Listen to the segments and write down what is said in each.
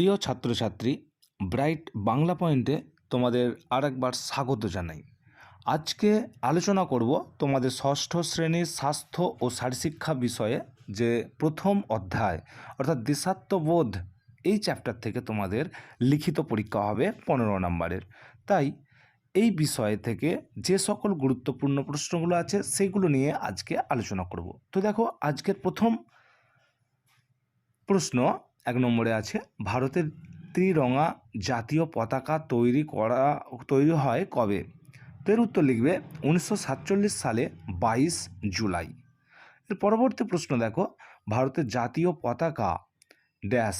প্রিয় ছাত্রছাত্রী, ব্রাইট বাংলা পয়েন্টে তোমাদের আরেকবার স্বাগত জানাই। আজকে আলোচনা করব তোমাদের ষষ্ঠ শ্রেণির স্বাস্থ্য ও শারীরশিক্ষা বিষয়ে যে প্রথম অধ্যায়, অর্থাৎ দেশাত্মবোধ, এই চ্যাপ্টার থেকে তোমাদের লিখিত পরীক্ষা হবে পনেরো নম্বরের। তাই এই বিষয় থেকে যে সকল গুরুত্বপূর্ণ প্রশ্নগুলো আছে সেগুলো নিয়ে আজকে আলোচনা করব। তো দেখো, আজকের প্রথম প্রশ্ন এক নম্বরে আছে, ভারতের ত্রিরঙা জাতীয় পতাকা তৈরি করা, তৈরি হয় কবে? তো এর উত্তর লিখবে উনিশশো সাতচল্লিশ সালে বাইশ জুলাই। এর পরবর্তী প্রশ্ন দেখো, ভারতের জাতীয় পতাকা ড্যাশ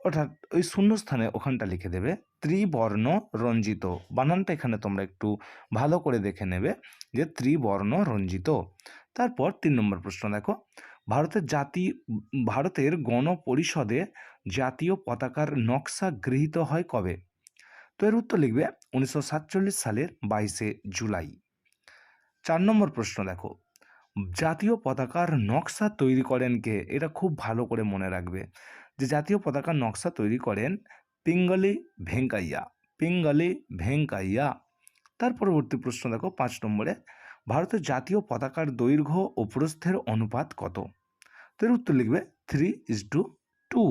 অর্থাৎ ওই শূন্যস্থানে ওখানটা লিখে দেবে, ত্রিবর্ণ রঞ্জিত বানানটা এখানে তোমরা একটু ভালো করে দেখে নেবে যে ত্রিবর্ণ রঞ্জিত। তারপর তিন নম্বর প্রশ্ন দেখো ভারতের জাতি, ভারতের গণপরিষদে জাতীয় পতাকার নকশা গৃহীত হয় কবে? তো এর উত্তর লিখবে উনিশশো সাতচল্লিশ সালের বাইশে জুলাই। চার নম্বর প্রশ্ন দেখো, জাতীয় পতাকার নকশা তৈরি করেন কে? এটা খুব ভালো করে মনে রাখবে যে জাতীয় পতাকার নকশা তৈরি করেন পিঙ্গলি ভেঙ্কাইয়া পিঙ্গলি ভেঙ্কাইয়া। তার পরবর্তী প্রশ্ন দেখো, পাঁচ নম্বরে, ভারতের জাতীয় পতাকার দৈর্ঘ্য ও প্রস্থের অনুপাত কত? তো এর উত্তর লিখবে থ্রি ইজ টু টু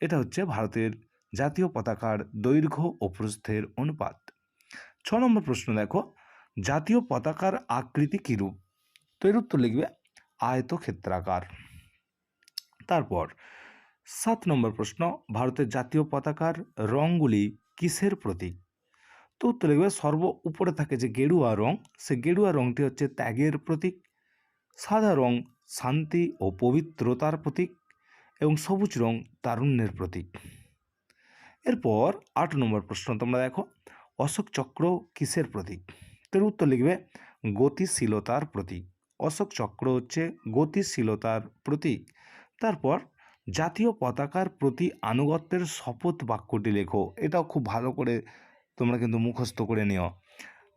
এটা হচ্ছে ভারতের জাতীয় পতাকার দৈর্ঘ্য ও প্রস্থের অনুপাত। ছ নম্বর প্রশ্ন দেখো, জাতীয় পতাকার আকৃতি কীরূপ তো এর উত্তর লিখবে আয়তক্ষেত্রাকার। তারপর, সাত নম্বর প্রশ্ন, ভারতের জাতীয় পতাকার রঙগুলি কিসের প্রতীক? তো উত্তর লিখবে সর্ব উপরে থাকে যে গেরুয়া রং, সে গেরুয়া রংটি হচ্ছে ত্যাগের প্রতীক। সাদা রং শান্তি ও পবিত্রতার প্রতীক এবং সবুজ রং তারুণ্যের প্রতীক। এরপর আট নম্বর প্রশ্ন তোমরা দেখো, অশোক চক্র কিসের প্রতীক? এর উত্তর লিখবে, গতিশীলতার প্রতীক। অশোক চক্র হচ্ছে গতিশীলতার প্রতীক। তারপর, জাতীয় পতাকার প্রতি আনুগত্যের শপথ বাক্যটি লেখো। এটাও খুব ভালো করে তোমরা কিন্তু মুখস্থ করে নিও।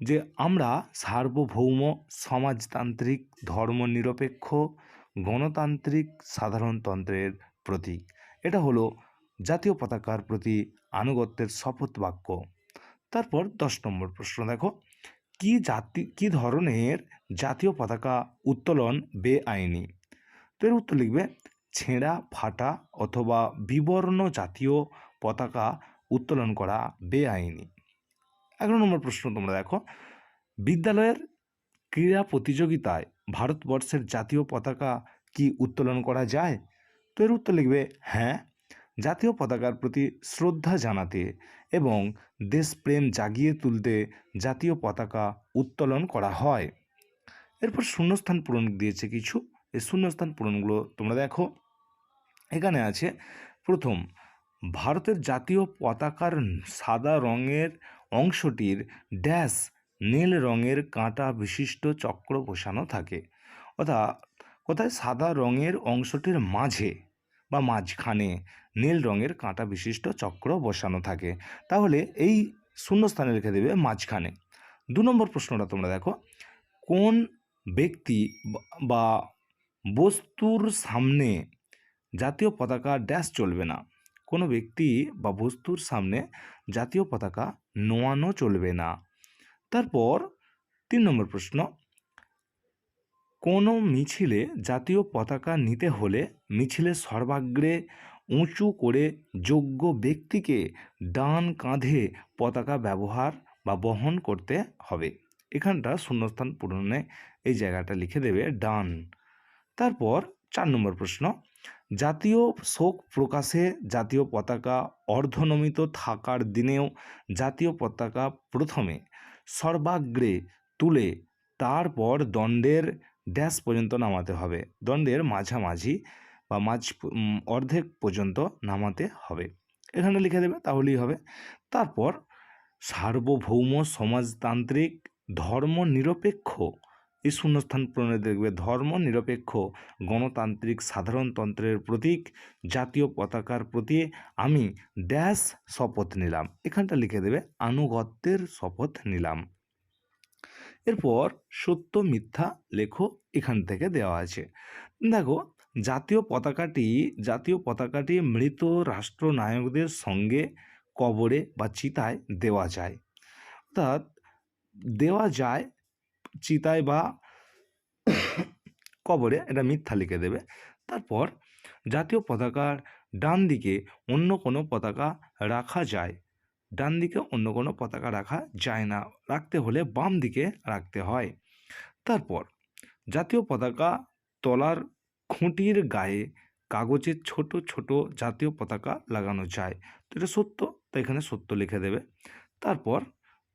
যে আমরা সার্বভৌম সমাজতান্ত্রিক, ধর্মনিরপেক্ষ, গণতান্ত্রিক, সাধারণতন্ত্রের প্রতীক। এটা হলো জাতীয় পতাকার প্রতি আনুগত্যের শপথ বাক্য। তারপর দশ নম্বর প্রশ্ন, দেখো। কি জাতি, কি ধরনের জাতীয় পতাকা উত্তোলন বেআইনি? তো এর উত্তর লিখবে, ছেঁড়া, ফাটা অথবা বিবর্ণ জাতীয় পতাকা উত্তোলন করা বেআইনি। এগারো নম্বর প্রশ্ন তোমরা দেখো। বিদ্যালয়ের ক্রীড়া প্রতিযোগিতায় ভারতবর্ষের জাতীয় পতাকা কি উত্তোলন করা যায়? তো এর উত্তর লিখবে হ্যাঁ জাতীয় পতাকার প্রতি শ্রদ্ধা জানাতে এবং দেশপ্রেম জাগিয়ে তুলতে জাতীয় পতাকা উত্তোলন করা হয়। এরপর শূন্যস্থান পূরণ দিয়েছে কিছু। এই শূন্যস্থান পূরণগুলো তোমরা দেখো। এখানে আছে, প্রথম, ভারতের জাতীয় পতাকার সাদা রঙের অংশটির ড্যাশ নীল রঙের কাঁটা বিশিষ্ট চক্র বসানো থাকে। অর্থাৎ কোথায়? সাদা রঙের অংশটির মাঝে বা মাঝখানে নীল রঙের কাঁটা বিশিষ্ট চক্র বসানো থাকে। তাহলে এই শূন্যস্থানে লিখে দেবে মাঝখানে। দু নম্বর প্রশ্নটা তোমরা দেখো। কোন ব্যক্তি বা বস্তুর সামনে জাতীয় পতাকা ড্যাশ চলবে না? কোনো ব্যক্তি বা বস্তুর সামনে জাতীয় পতাকা নোয়ানো চলবে না। তারপর তিন নম্বর প্রশ্ন, কোনো মিছিলে জাতীয় পতাকা নিতে হলে মিছিলে সর্বাগ্রে উঁচু করে যোগ্য ব্যক্তিকে ডান কাঁধে পতাকা ব্যবহার বা বহন করতে হবে। এখানটা শূন্যস্থান পূরণে এই জায়গাটা লিখে দেবে ডান। তারপর চার নম্বর প্রশ্ন জাতীয় শোক প্রকাশে জাতীয় পতাকা অর্ধনমিত থাকার দিনেও জাতীয় পতাকা প্রথমে সর্বাগ্রে তুলে তারপর দণ্ডের ড্যাশ পর্যন্ত নামাতে হবে। দণ্ডের মাঝামাঝি বা মাঝ অর্ধেক পর্যন্ত নামাতে হবে। এখানে লিখে দেবে, তাহলেই হবে। তারপর সার্বভৌম সমাজতান্ত্রিক ধর্ম নিরপেক্ষ এই শূন্যস্থান পূরণে দেখবে ধর্ম, নিরপেক্ষ গণতান্ত্রিক সাধারণতন্ত্রের প্রতীক, জাতীয় পতাকার প্রতি আমি ড্যাশ শপথ নিলাম। এখানটা লিখে দেবে, আনুগত্যের শপথ নিলাম। এরপর সত্য, মিথ্যা লেখো এখান থেকে দেওয়া আছে। দেখো, জাতীয় পতাকাটি জাতীয় পতাকাটি মৃত রাষ্ট্রনায়কদের সঙ্গে কবরে বা চিতায় দেওয়া যায়। অর্থাৎ দেওয়া যায় চিতায় বা কবরে এটা মিথ্যা লিখে দেবে। তারপর জাতীয় পতাকার ডান দিকে অন্য কোনো পতাকা রাখা যায়। ডান দিকে অন্য কোনো পতাকা রাখা যায় না। রাখতে হলে বাম দিকে রাখতে হয়। তারপর জাতীয় পতাকা তলার খুঁটির গায়ে কাগজের ছোট ছোট জাতীয় পতাকা লাগানো যায়। তো এটা সত্য, তো এখানে সত্য লিখে দেবে। তারপর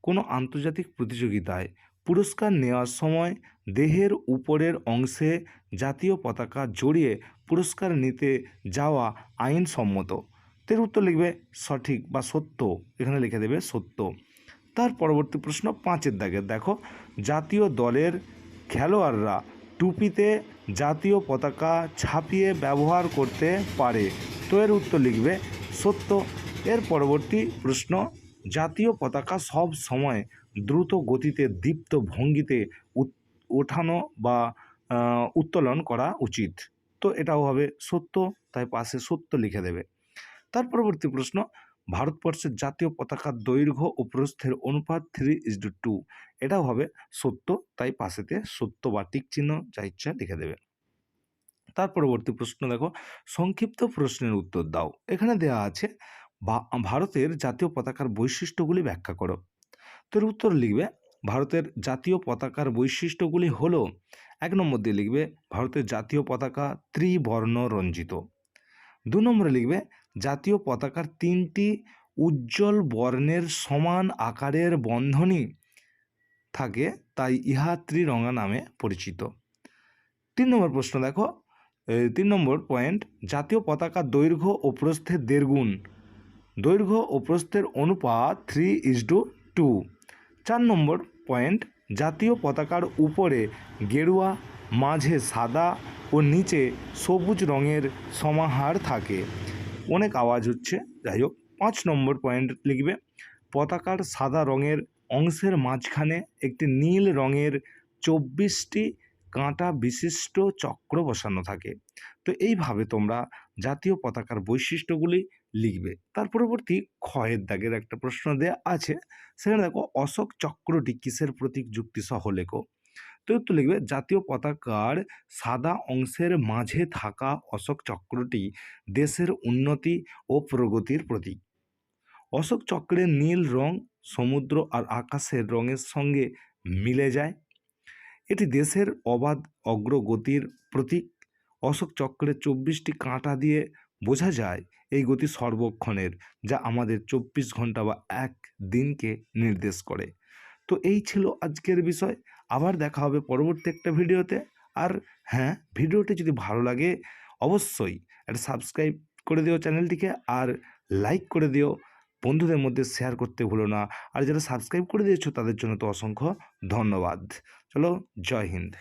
কোনো আন্তর্জাতিক প্রতিযোগিতায় পুরস্কার নেওয়ার সময় দেহের উপরের অংশে জাতীয় পতাকা জড়িয়ে পুরস্কার নিতে যাওয়া আইনসম্মত। তের উত্তর লিখবে সঠিক বা সত্য। এখানে লিখে দেবে সত্য। তার পরবর্তী প্রশ্ন পাঁচের দাগের দেখো, জাতীয় দলের খেলোয়াড়রা টুপিতে জাতীয় পতাকা ছাপিয়ে ব্যবহার করতে পারে। তো এর উত্তর লিখবে সত্য। এর পরবর্তী প্রশ্ন, জাতীয় পতাকা সব সময় দ্রুত গতিতে দীপ্ত ভঙ্গিতে ওঠানো বা উত্তোলন করা উচিত। তো এটাও হবে সত্য, তাই পাশে সত্য লিখে দেবে। তার পরবর্তী প্রশ্ন, ভারতবর্ষের জাতীয় পতাকার দৈর্ঘ্য ও প্রস্থের অনুপাত থ্রি ইজ টু টু এটাও হবে সত্য, তাই পাশেতে সত্য বা টিক চিহ্ন যা ইচ্ছা লিখে দেবে। তার পরবর্তী প্রশ্ন দেখো, সংক্ষিপ্ত প্রশ্নের উত্তর দাও। এখানে দেওয়া আছে ভারতের জাতীয় পতাকার বৈশিষ্ট্যগুলি ব্যাখ্যা করো। তোর উত্তর লিখবে, ভারতের জাতীয় পতাকার বৈশিষ্ট্যগুলি হল এক নম্বর দিয়ে লিখবে, ভারতের জাতীয় পতাকা ত্রিবর্ণ রঞ্জিত। দু নম্বরে লিখবে, জাতীয় পতাকার তিনটি উজ্জ্বল বর্ণের সমান আকারের বন্ধনী থাকে, তাই ইহা ত্রিরঙা নামে পরিচিত। তিন নম্বর প্রশ্ন দেখো তিন নম্বর পয়েন্ট, জাতীয় পতাকা দৈর্ঘ্য ও প্রস্থের দেড়গুণ। দৈর্ঘ্য ও প্রস্থের অনুপাত থ্রি ইজ টু টু চার নম্বর পয়েন্ট, জাতীয় পতাকার উপরে গেরুয়া, মাঝে সাদা ও নিচে সবুজ রঙের সমাহার থাকে। অনেক আওয়াজ হচ্ছে। যাই হোক, পাঁচ নম্বর পয়েন্ট লিখবে, পতাকার সাদা রঙের অংশের মাঝখানে একটি নীল রঙের চব্বিশটি কাঁটা বিশিষ্ট চক্র বসানো থাকে। তো এইভাবে তোমরা জাতীয় পতাকার বৈশিষ্ট্যগুলি লিখবে। তার পরবর্তী ক্ষয়ের দাগের একটা প্রশ্ন দেয়া আছে। সেখানে দেখো, অশোক চক্রটি কিসের প্রতীক যুক্তি সহ লেখো? তো উত্তর লিখবে, জাতীয় পতাকার সাদা অংশের মাঝে থাকা অশোক চক্রটি দেশের উন্নতি ও প্রগতির প্রতীক। অশোক চক্রের নীল রং সমুদ্র আর আকাশের রঙের সঙ্গে মিলে যায়। এটি দেশের অবাধ অগ্রগতির প্রতীক। অশোক চক্রের চব্বিশটি কাঁটা দিয়ে বোঝা যায় এই গতি সর্বক্ষণের, যা আমাদের চব্বিশ ঘণ্টা বা এক দিনকে নির্দেশ করে। তো এই ছিল আজকের বিষয়। আবার দেখা হবে পরবর্তী একটা ভিডিওতে। আর হ্যাঁ ভিডিওটি যদি ভালো লাগে, অবশ্যই একটা সাবস্ক্রাইব করে দিও চ্যানেলটিকে আর লাইক করে দিও। বন্ধুদের মধ্যে শেয়ার করতে ভুলো না। আর যারা সাবস্ক্রাইব করে দিয়েছ তাদের জন্য তো অসংখ্য ধন্যবাদ। চলো, জয় হিন্দ।